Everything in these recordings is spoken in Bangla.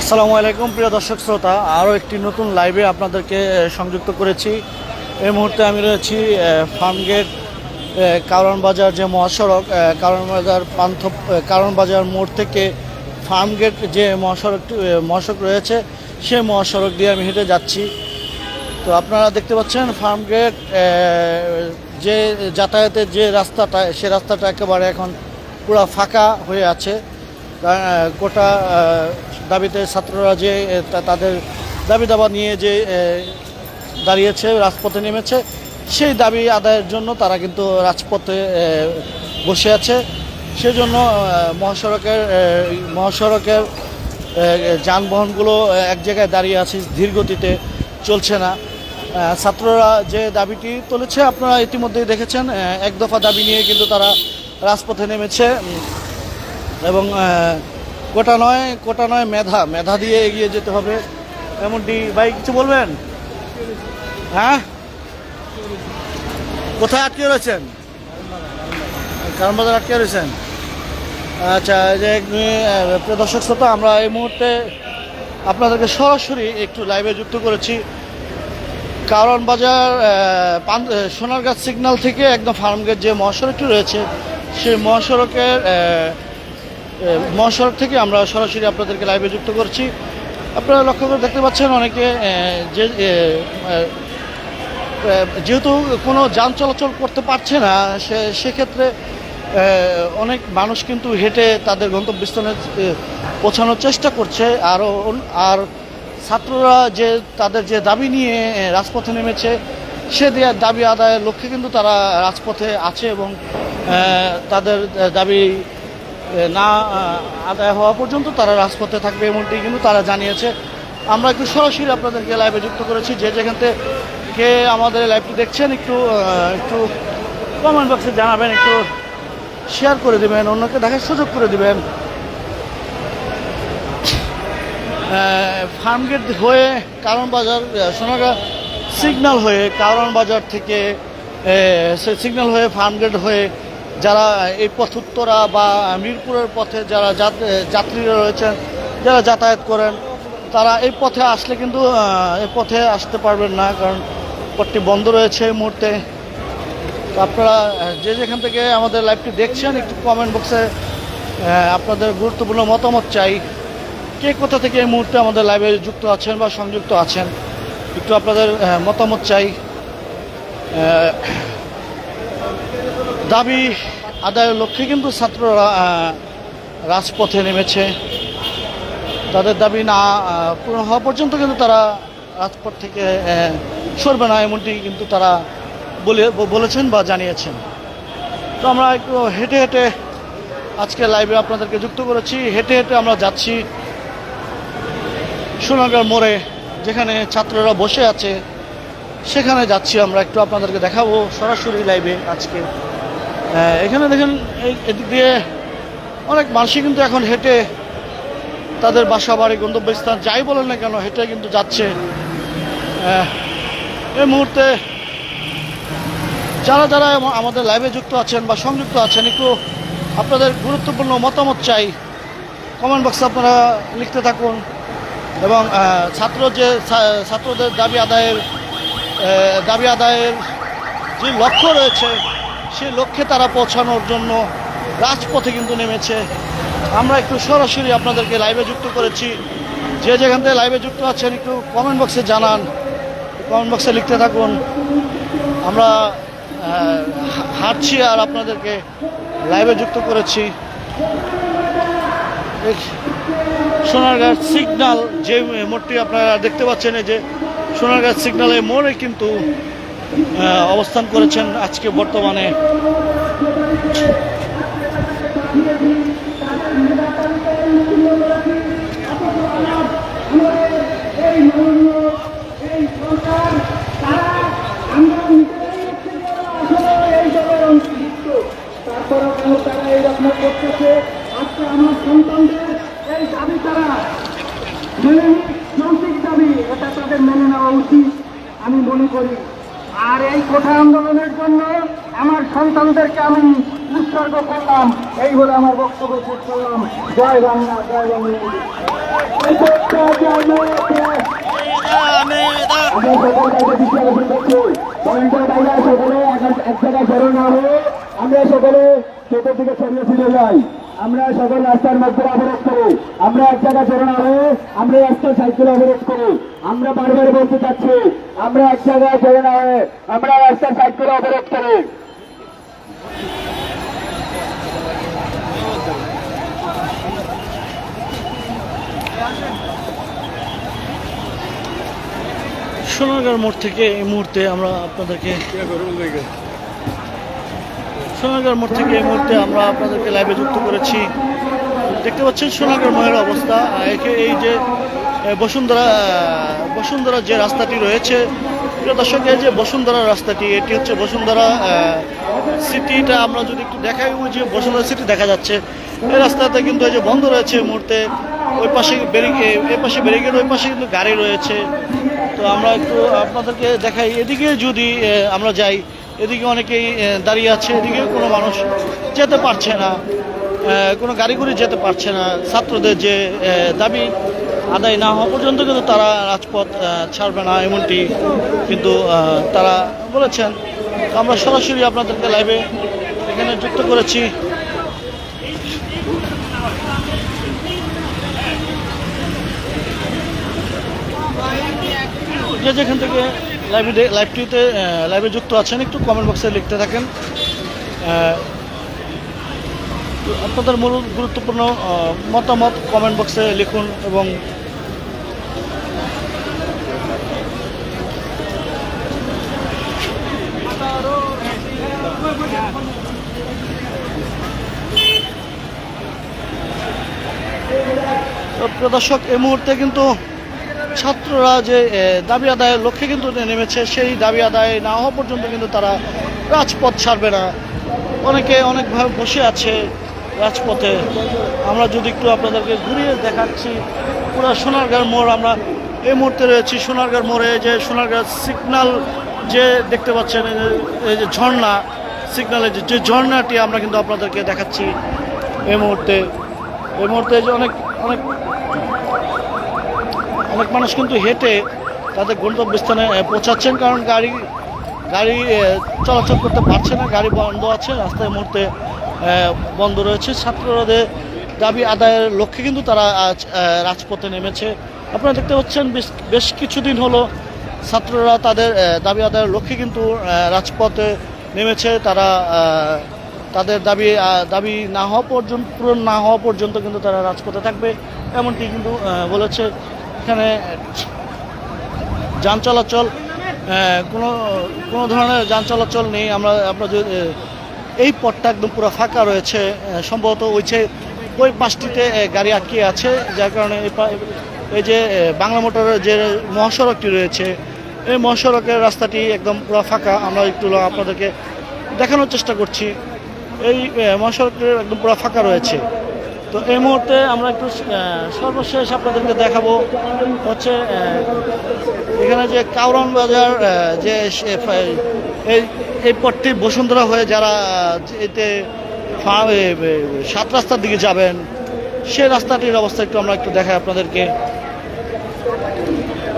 আসসালামু আলাইকুম, প্রিয় দর্শক শ্রোতা। আরও একটি নতুন লাইভে আপনাদেরকে সংযুক্ত করেছি। এই মুহূর্তে আমি রয়েছি ফার্মগেট কারণ বাজার যে মহাসড়ক কারণ বাজার পান্থ কারণ বাজার মোড় থেকে ফার্মগেট যে মহাসড়কটি মহাসড়ক রয়েছে, সেই মহাসড়ক দিয়ে আমি হেঁটে যাচ্ছি। তো আপনারা দেখতে পাচ্ছেন, ফার্মগেট যে যাতায়াতের যে রাস্তাটা, সে রাস্তাটা একেবারে এখন পুরো ফাঁকা হয়ে আছে। গোটা দাবিতে ছাত্ররা যে তাদের দাবি দাবা নিয়ে যে দাঁড়িয়েছে, রাজপথে নেমেছে, সেই দাবি আদায়ের জন্য তারা কিন্তু রাজপথে বসে আছে। সেজন্য মহাসড়কের মহাসড়কের যানবাহনগুলো এক জায়গায় দাঁড়িয়ে আছে ধীর গতিতে চলছে না। ছাত্ররা যে দাবিটি তুলেছে, আপনারা ইতিমধ্যেই দেখেছেন এক দফা দাবি নিয়ে কিন্তু তারা রাজপথে নেমেছে। এবং কোটা নয় কোটা নয় মেধা। মেধা দিয়ে এগিয়ে যেতে হবে। এমনটি ভাই কিছু বলবেন? হ্যাঁ? কোথায় আটকে রয়েছেন? কারণবাজার আটকে রয়েছেন? আচ্ছা যে দর্শক শ্রোতা, আমরা এই মুহূর্তে আপনাদেরকে সরাসরি একটু লাইভে যুক্ত করেছি। কারণ বাজার সোনারগাছ সিগন্যাল থেকে একদম ফার্মগেট যে মহাসড়কটি রয়েছে, সেই মহাসড়কের মহাসড়ক থেকে আমরা সরাসরি আপনাদেরকে লাইভে যুক্ত করছি। আপনারা লক্ষ্য করে দেখতে পাচ্ছেন অনেকে যে যেহেতু কোনো যান চলাচল করতে পারছে না, সে, সেক্ষেত্রে অনেক মানুষ কিন্তু হেঁটে তাদের গন্তব্যস্থানে পৌঁছানোর চেষ্টা করছে। আরও আর ছাত্ররা যে, তাদের যে দাবি নিয়ে রাজপথে নেমেছে, সে দিয়ে দাবি আদায়ের লক্ষ্যে কিন্তু তারা রাজপথে আছে এবং তাদের দাবি না আদায় হওয়া পর্যন্ত তারা রাজপথে থাকবে এমনটি কিন্তু তারা জানিয়েছে। আমরা একটু সরাসরি আপনাদেরকে লাইভে যুক্ত করেছি, যে যেখান থেকে আমাদের লাইভটি দেখছেন, একটু একটু কমেন্ট বক্সে জানাবেন, একটু শেয়ার করে দেবেন, অন্যকে দেখার সুযোগ করে দিবেন। ফার্মগেট হয়ে কারণ বাজার সোনাগা সিগন্যাল হয়ে কারণ বাজার থেকে সিগন্যাল হয়ে ফার্মগেট হয়ে যারা এই পথ উত্তরা বা মিরপুরের পথে যারা যাত- যাত্রীরা রয়েছেন, যারা যাতায়াত করেন, তারা এই পথে আসলে কিন্তু এই পথে আসতে পারবেন না কারণ পথটি বন্ধ রয়েছে এই মুহূর্তে। আপনারা যে যেখান থেকে আমাদের লাইভটি দেখছেন, একটু কমেন্ট বক্সে আপনাদের গুরুত্বপূর্ণ মতামত চাই। কে কোথা থেকে এই মুহূর্তে আমাদের লাইভে যুক্ত আছেন বা সংযুক্ত আছেন, একটু আপনাদের মতামত চাই। দাবি আদায়ের লক্ষ্যে কিন্তু ছাত্ররা রাজপথে নেমেছে। তাদের দাবি না পূরণ হওয়া পর্যন্ত কিন্তু তারা রাজপথ থেকে সরবে না, এমনটি কিন্তু তারা বলে, বলেছেন বা জানিয়েছেন। তো আমরা একটু হেঁটে হেঁটে আজকে লাইভে আপনাদেরকে যুক্ত করেছি। হেঁটে হেঁটে আমরা যাচ্ছি সোনাগার মোড়ে, যেখানে ছাত্ররা বসে আছে। সেখানে যাচ্ছি আমরা, একটু আপনাদেরকে দেখাবো সরাসরি লাইভে আজকে। এখানে দেখেন, এই এদিক দিয়ে অনেক মানুষই কিন্তু এখন হেঁটে তাদের বাসা, বাড়ি, গন্তব্যস্থান যাই বলেন না কেন, হেঁটে কিন্তু যাচ্ছে। এই মুহূর্তে যারা যারা আমাদের লাইভে যুক্ত আছেন বা সংযুক্ত আছেন, একটু আপনাদের গুরুত্বপূর্ণ মতামত চাই। কমেন্ট বক্সে আপনারা লিখতে থাকুন এবং ছাত্র যে ছাত্রদের দাবি আদায়ের দাবি আদায়ের যে লক্ষ্য রয়েছে সেই লক্ষ্যে তারা পৌঁছানোর জন্য রাজপথে কিন্তু নেমেছে। আমরা একটু সরাসরি আপনাদেরকে লাইভে যুক্ত করেছি। যে যেখান থেকে লাইভে যুক্ত আছেন, একটু কমেন্ট বক্সে জানান। কমেন্ট বক্সে লিখতে থাকুন। আমরা হাঁটছি আর আপনাদেরকে লাইভে যুক্ত করেছি। এই সোনারগাঁ সিগন্যাল যে মোড়টি আপনারা দেখতে পাচ্ছেন, এই যে সোনারগাঁ সিগন্যালের মোড়ে কিন্তু অবস্থান করেছেন আজকে বর্তমানে। আজকে আমার সন্তানদের তারা দাবি তাদের মেনে নেওয়া উচিত আমি মনে করি আর এই কোঠা আন্দোলনের জন্য আমার সন্তানদেরকে আমি উৎসর্গ করলাম। এই বলে আমার বক্তব্য শেষ করলাম। জয় বাংলা জয় বাংলা। আমরা সকল চোখের দিকে ছড়িয়ে ফিরে যাই। আমরা সকল রাস্তার মধ্যে অবরোধ করি। আমরা এক জায়গায় জড়ো না হয়ে আমরা রাস্তা সাইকেল অবরোধ করি। আমরা বারবার বলতে চাচ্ছি, আমরা এক জায়গায় জড়ো না হয়ে আমরা রাস্তার সাইকেল অবরোধ করি। সোনারগাঁর মোড় থেকে এই মুহূর্তে আমরা আপনাদেরকে সোনারগাঁর মোড় থেকে এই মুহূর্তে আমরা আপনাদেরকে লাইভে যুক্ত করেছি। দেখতে পাচ্ছেন সোনারগাঁর মোড়ের অবস্থা। একে- এই যে বসুন্ধরা বসুন্ধরা যে রাস্তাটি রয়েছে, প্রিয় দর্শক, এই যে বসুন্ধরা রাস্তাটি, এটি হচ্ছে বসুন্ধরা সিটিটা আমরা যদি একটু দেখাই, ওই যে বসুন্ধরা সিটি দেখা যাচ্ছে। এই রাস্তাতে কিন্তু এই যে বন্ধ রয়েছে মুহূর্তে। ওই পাশে ব্যারিকেড এই পাশে ব্যারিকেড, ওই পাশে কিন্তু গাড়ি রয়েছে। তো আমরা একটু আপনাদেরকে দেখাই। এদিকে যদি আমরা যাই এদিকে অনেকেই দাঁড়িয়ে আছে এদিকে কোনো মানুষ যেতে পারছে না কোনো গাড়ি করে যেতে পারছে না, ছাত্রদের যে দাবি আদায় না হওয়া পর্যন্ত কিন্তু তারা রাজপথ ছাড়বে না, এমনটি কিন্তু তারা বলেছেন। আমরা সরাসরি আপনাদেরকে লাইভে এখানে যুক্ত করেছি। যে যেখান থেকে লাইভে লাইভটিতে লাইভে যুক্ত আছেন, একটু কমেন্ট বক্সে লিখতে থাকেন। আপনাদের মূল গুরুত্বপূর্ণ মতামত কমেন্ট বক্সে লিখুন এবং তো প্রিয় দর্শক, এই মুহূর্তে কিন্তু ছাত্ররা যে দাবি আদায়ের লক্ষ্যে কিন্তু নেমেছে, সেই দাবি আদায় না হওয়া পর্যন্ত কিন্তু তারা রাজপথ ছাড়বে না। অনেকে অনেকভাবে বসে আছে রাজপথে। আমরা যদি একটু আপনাদেরকে ঘুরিয়ে দেখাচ্ছি, পুরো সোনারগাঁর মোড়, আমরা এই মুহূর্তে রয়েছি সোনারগাঁর মোড়ে, যে সোনারগাঁ সিগনাল যে দেখতে পাচ্ছেন এই যে- ঝর্ণা সিগনালের যে ঝর্ণাটি আমরা কিন্তু আপনাদেরকে দেখাচ্ছি এই মুহূর্তে। এই মুহূর্তে যে অনেক অনেক অনেক মানুষ কিন্তু হেঁটে তাদের গন্তব্যস্থানে পৌঁছাচ্ছেন কারণ গাড়ি গাড়ি চলাচল করতে পারছে না, গাড়ি বন্ধ আছে, রাস্তায় মুহূর্তে বন্ধ রয়েছে। ছাত্রদের দাবি আদায়ের লক্ষ্যে কিন্তু তারা আজ রাজপথে নেমেছে। আপনারা দেখতে পাচ্ছেন, বেশ বেশ কিছুদিন হলো ছাত্ররা তাদের দাবি আদায়ের লক্ষ্যে কিন্তু রাজপথে নেমেছে। তারা তাদের দাবি দাবি না হওয়া পর্যন্ত, পূরণ না হওয়া পর্যন্ত কিন্তু তারা রাজপথে থাকবে। এমনটি কিন্তু বলেছে এখানে যান চলাচল কোনো কোনো ধরনের যান চলাচল নেই। আমরা আমরা এই পথটা একদম পুরো ফাঁকা রয়েছে। সম্ভবত ওইছে ওই পাশটিতে গাড়ি আটকে আছে, যার কারণে এই যে বাংলা মোটরের যে মহাসড়কটি রয়েছে, এই মহাসড়কের রাস্তাটি একদম পুরো ফাঁকা। আমরা একটু আপনাদেরকে দেখানোর চেষ্টা করছি। এই মহাসড়কটি একদম পুরো ফাঁকা রয়েছে। তো এই মুহূর্তে আমরা একটু সর্বশেষ আপনাদেরকে দেখাবো হচ্ছে এখানে যে কাউরন বাজার যে এই পথটি বসুন্ধরা হয়ে যারা এতে সাত রাস্তার দিকে যাবেন, সে রাস্তাটির অবস্থা একটু আমরা একটু দেখাই আপনাদেরকে।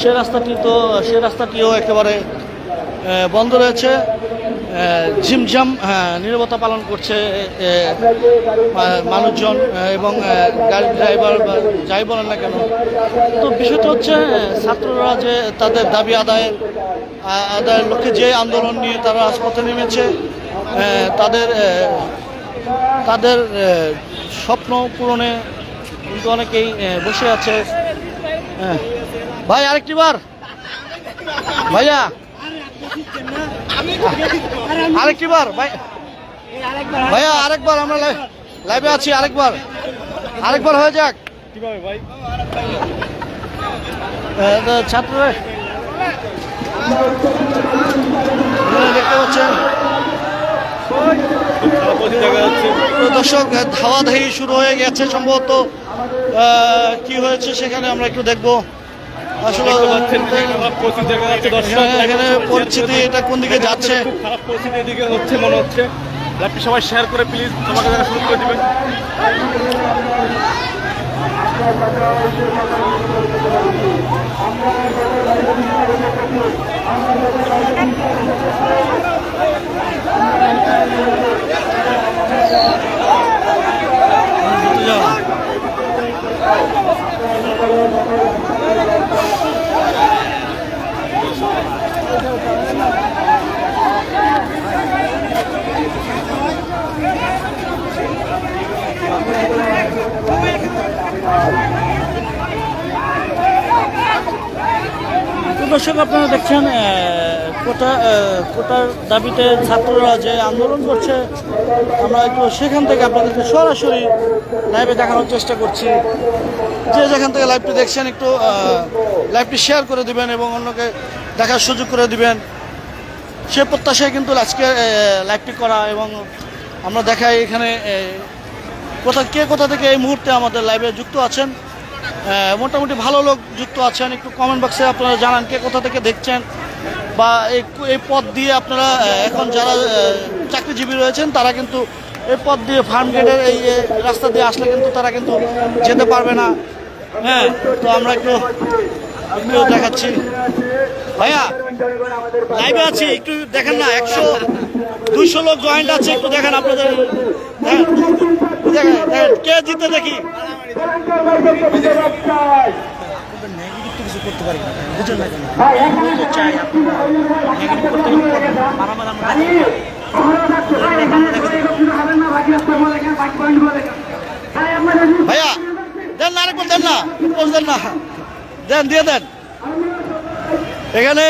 সে রাস্তাটি তো, সে রাস্তাটিও একেবারে বন্ধ রয়েছে। ঝিমঝাম নিরবতা পালন করছে মানুষজন এবং গাড়ি ড্রাইভার বা যাই বলেন না কেন তো বিষয়টা হচ্ছে ছাত্ররা যে তাদের দাবি আদায়ের আ- আদায়ের লক্ষ্যে যে আন্দোলন নিয়ে তারা রাজপথে নেমেছে তাদের তাদের স্বপ্ন পূরণে কিন্তু অনেকেই বসে আছে। ভাই, আরেকটি বার ভাইয়া আরেকটি বার ভাই। ভাইয়া, আরেকবার, আমরা লাই- লাইভে আছি, আরেকবার। আরেকবার হয়ে যাক। আপনারা দেখতে পাচ্ছেন। দর্শক ধাওয়াধাই শুরু হয়ে গেছে সম্ভবত। কি হয়েছে সেখানে আমরা একটু দেখব। আসলে এখানে- পরিস্থিতি এটা কোন দিকে যাচ্ছে খারাপ পরিস্থিতি এদিকে হচ্ছে মনে হচ্ছে। লাইভটি সবাই শেয়ার করে প্লিজ তোমাকে দেখা শুরু করে দিবেন। তো দর্শক, আপনারা দেখছেন কোটা কোটার দাবিতে ছাত্ররা যে আন্দোলন করছে, আমরা একটু সেখান থেকে আপনাদেরকে সরাসরি লাইভে দেখানোর চেষ্টা করছি। যে যেখান থেকে লাইভটি দেখছেন, একটু লাইভটি শেয়ার করে দিবেন এবং অন্যকে দেখার সুযোগ করে দিবেন। সে প্রত্যাশায় কিন্তু আজকে লাইভটি করা এবং আমরা দেখাই এখানে কোথা, কে কোথা থেকে এই মুহূর্তে আমাদের লাইভে যুক্ত আছেন। মোটামুটি ভালো লোক যুক্ত আছেন। একটু কমেন্ট বক্সে আপনারা জানান কে কোথা থেকে দেখছেন বা এই পথ দিয়ে আপনারা এখন যারা চাকরিজীবী রয়েছেন, তারা কিন্তু এই পথ দিয়ে ফার্ম গেটের এই রাস্তা দিয়ে আসলে কিন্তু তারা কিন্তু যেতে পারবে না। হ্যাঁ তো আমরা একটু দেখাচ্ছি। ভাইয়া লাইভে আছি, একটু দেখেন না, একশো, দুইশো লোক জয়েন্ট আছে, একটু দেখেন আপনাদের। দেখেন কে জিতে দেখি কিছু করতে না বুঝুন না ভাইয়া, দেন না আরেকবার, দেন না দেন না। দেন, দিয়ে দেন। এখানে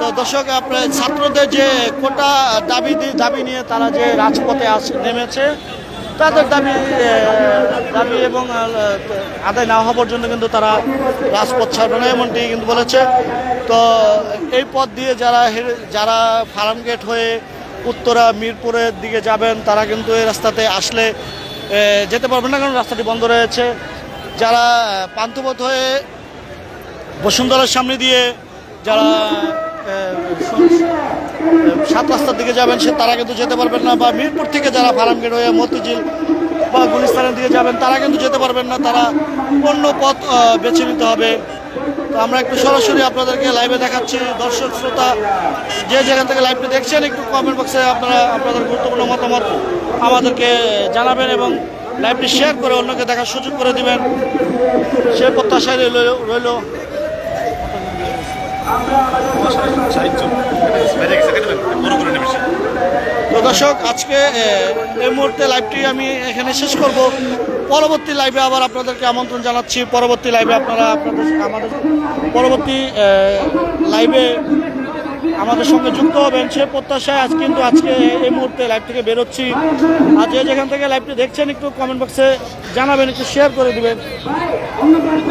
তো দর্শক, আপনার ছাত্রদের যে কোটা দাবি দাবি নিয়ে তারা যে রাজপথে আস, নেমেছে, তাদের দাবি দাবি এবং আদায় না হওয়া পর্যন্ত কিন্তু তারা রাজপথ ছাড়বে না, এমনটি কিন্তু বলেছে। তো এই পথ দিয়ে যারা যারা ফার্ম গেট হয়ে উত্তরা, মিরপুরের দিকে যাবেন, তারা কিন্তু এই রাস্তাতে আসলে যেতে পারবেন না, কারণ রাস্তাটি বন্ধ রয়েছে। যারা পান্থপথ হয়ে বসুন্ধরার সামনে দিয়ে যারা সাত রাস্তার দিকে যাবেন, সে তারা কিন্তু যেতে পারবেন না, বা মিরপুর থেকে যারা ফার্মগেট হয়ে মতিঝিল বা গুলিস্তানের দিকে যাবেন, তারা কিন্তু যেতে পারবেন না, তারা অন্য পথ বেছে নিতে হবে। তো আমরা একটু সরাসরি আপনাদেরকে লাইভে দেখাচ্ছি, দর্শক, শ্রোতা, যে জায়গা থেকে লাইভটি দেখছেন, একটু কমেন্ট বক্সে আপনারা, আপনাদের গুরুত্বপূর্ণ মতামত আমাদেরকে জানাবেন এবং লাইভটি শেয়ার করে অন্যকে দেখার সুযোগ করে দিবেন। সে প্রত্যাশায় রইল। তো দর্শক, আজকে এই মুহূর্তে লাইভটি আমি এখানে শেষ করব। পরবর্তী লাইভে আবার আপনাদেরকে আমন্ত্রণ জানাচ্ছি। পরবর্তী লাইভে আপনারা আপনাদের আমাদের পরবর্তী লাইভে আমাদের সঙ্গে যুক্ত হবেন সে প্রত্যাশায় আজ কিন্তু আজকে এই মুহূর্তে লাইভ থেকে বেরোচ্ছি। আর যে যেখান থেকে লাইভটি দেখছেন একটু কমেন্ট বক্সে জানাবেন একটু শেয়ার করে দেবেন।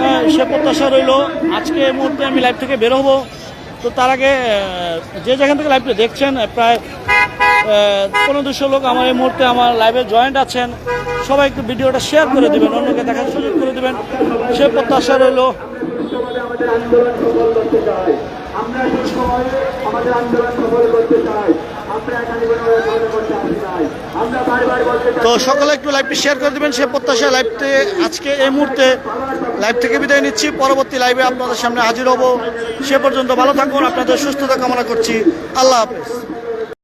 হ্যাঁ, সে প্রত্যাশা রইল। আজকে এই মুহূর্তে আমি লাইভ থেকে বের হব। তো তার আগে যে যেখান থেকে লাইভটি দেখছেন প্রায় পনেরো দুশো লোক আমার এই মুহূর্তে আমার লাইভে জয়েন্ট আছেন। সবাই একটু ভিডিওটা শেয়ার করে দিবেন অন্যকে দেখার সুযোগ করে দেবেন। সে প্রত্যাশা রইল। আমরা আমাদের আন্দোলন সফল করতে চাই। তো সকলে একটু লাইভটি শেয়ার করে দেবেন, সে প্রত্যাশা লাইভতে আজকে এই মুহূর্তে লাইভ থেকে বিদায় নিচ্ছি। পরবর্তী লাইভে আপনাদের সামনে হাজির হব। সে পর্যন্ত ভালো থাকুন, আপনাদের সুস্থতা কামনা করছি। আল্লাহ হাফেজ।